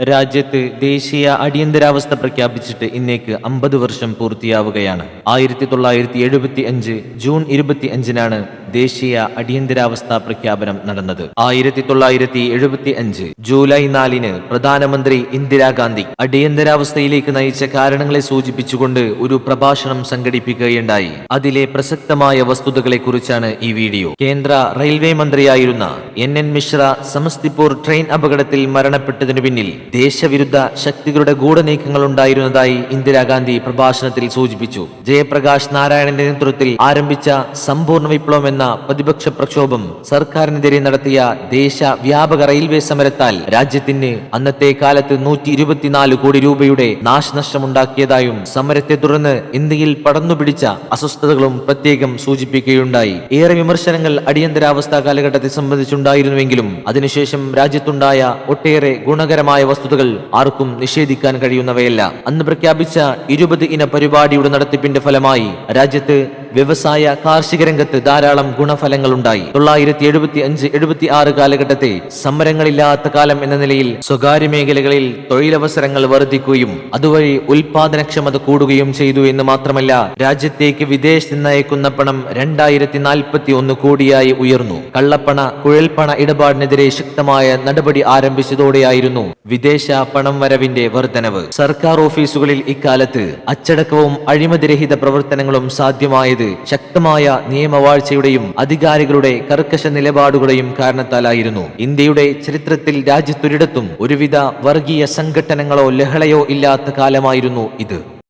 രാജ്യത്ത് ദേശീയ അടിയന്തരാവസ്ഥ പ്രഖ്യാപിച്ചിട്ട് ഇന്നേക്ക് അമ്പത് വർഷം പൂർത്തിയാവുകയാണ്. ആയിരത്തി തൊള്ളായിരത്തി എഴുപത്തി അഞ്ച് ജൂൺ ഇരുപത്തി അഞ്ചിനാണ് ദേശീയ അടിയന്തരാവസ്ഥ പ്രഖ്യാപനം നടന്നത്. ആയിരത്തി തൊള്ളായിരത്തി എഴുപത്തി അഞ്ച് ജൂലൈ നാലിന് പ്രധാനമന്ത്രി ഇന്ദിരാഗാന്ധി അടിയന്തരാവസ്ഥയിലേക്ക് നയിച്ച കാരണങ്ങളെ സൂചിപ്പിച്ചുകൊണ്ട് ഒരു പ്രഭാഷണം സംഘടിപ്പിക്കുകയുണ്ടായി. അതിലെ പ്രസക്തമായ വസ്തുതകളെ കുറിച്ചാണ് ഈ വീഡിയോ. കേന്ദ്ര റെയിൽവേ മന്ത്രിയായിരുന്ന N N Mishra Samastipur train അപകടത്തിൽ മരണപ്പെട്ടതിനു പിന്നിൽ ദേശവിരുദ്ധ ശക്തികളുടെ ഗൂഢനീക്കങ്ങൾ ഉണ്ടായിരുന്നതായി ഇന്ദിരാഗാന്ധി പ്രഭാഷണത്തിൽ സൂചിപ്പിച്ചു. ജയപ്രകാശ് നാരായണന്റെ നേതൃത്വത്തിൽ ആരംഭിച്ച സമ്പൂർണ വിപ്ലവം എന്ന പ്രതിപക്ഷ പ്രക്ഷോഭം സർക്കാരിനെതിരെ നടത്തിയ ദേശവ്യാപക റെയിൽവേ സമരത്താൽ രാജ്യത്തിന് അന്നത്തെ കാലത്ത് നൂറ്റി ഇരുപത്തിനാല് കോടി രൂപയുടെ നാശനഷ്ടമുണ്ടാക്കിയതായും സമരത്തെ തുടർന്ന് ഇന്ത്യയിൽ പടർന്നുപിടിച്ച അസ്വസ്ഥതകളും പ്രത്യേകം സൂചിപ്പിക്കുകയുണ്ടായി. ഏറെ വിമർശനങ്ങൾ അടിയന്തരാവസ്ഥ കാലഘട്ടത്തെ സംബന്ധിച്ചുണ്ടായിരുന്നുവെങ്കിലും അതിനുശേഷം രാജ്യത്തുണ്ടായ ഒട്ടേറെ ഗുണകരമായ വസ്തുതകൾ ആർക്കും നിഷേധിക്കാൻ കഴിയുന്നവയല്ല. അന്ന് പ്രഖ്യാപിച്ച ഇരുപത് ഇന പരിപാടിയുടെ നടത്തിപ്പിന്റെ ഫലമായി രാജ്യത്ത് വ്യവസായ കാർഷിക രംഗത്ത് ധാരാളം ഗുണഫലങ്ങൾ ഉണ്ടായി തൊള്ളായിരത്തി എഴുപത്തി അഞ്ച് എഴുപത്തി ആറ് കാലഘട്ടത്തെ സമരങ്ങളില്ലാത്ത കാലം എന്ന നിലയിൽ സ്വകാര്യ മേഖലകളിൽ തൊഴിലവസരങ്ങൾ വർദ്ധിക്കുകയും അതുവഴി ഉൽപാദനക്ഷമത കൂടുകയും ചെയ്തു എന്ന് മാത്രമല്ല രാജ്യത്തേക്ക് വിദേശത്ത് നിന്നയക്കുന്ന പണം രണ്ടായിരത്തി നാൽപ്പത്തി ഒന്ന് കോടിയായി ഉയർന്നു. കള്ളപ്പണ കുഴൽപ്പണ ഇടപാടിനെതിരെ ശക്തമായ നടപടി ആരംഭിച്ചതോടെയായിരുന്നു വിദേശ പണം വരവിന്റെ വർധനവ്. സർക്കാർ ഓഫീസുകളിൽ ഇക്കാലത്ത് അച്ചടക്കവും അഴിമതിരഹിത പ്രവർത്തനങ്ങളും സാധ്യമായത് ശക്തമായ നിയമവാഴ്ചയുടെയും അധികാരികളുടെ കർക്കശ നിലപാടുകളെയും കാരണത്താലായിരുന്നു. ഇന്ത്യയുടെ ചരിത്രത്തിൽ രാജ്യത്തൊരിടത്തും ഒരുവിധ വർഗീയ സംഘടനകളോ ലഹളയോ ഇല്ലാത്ത കാലമായിരുന്നു ഇത്.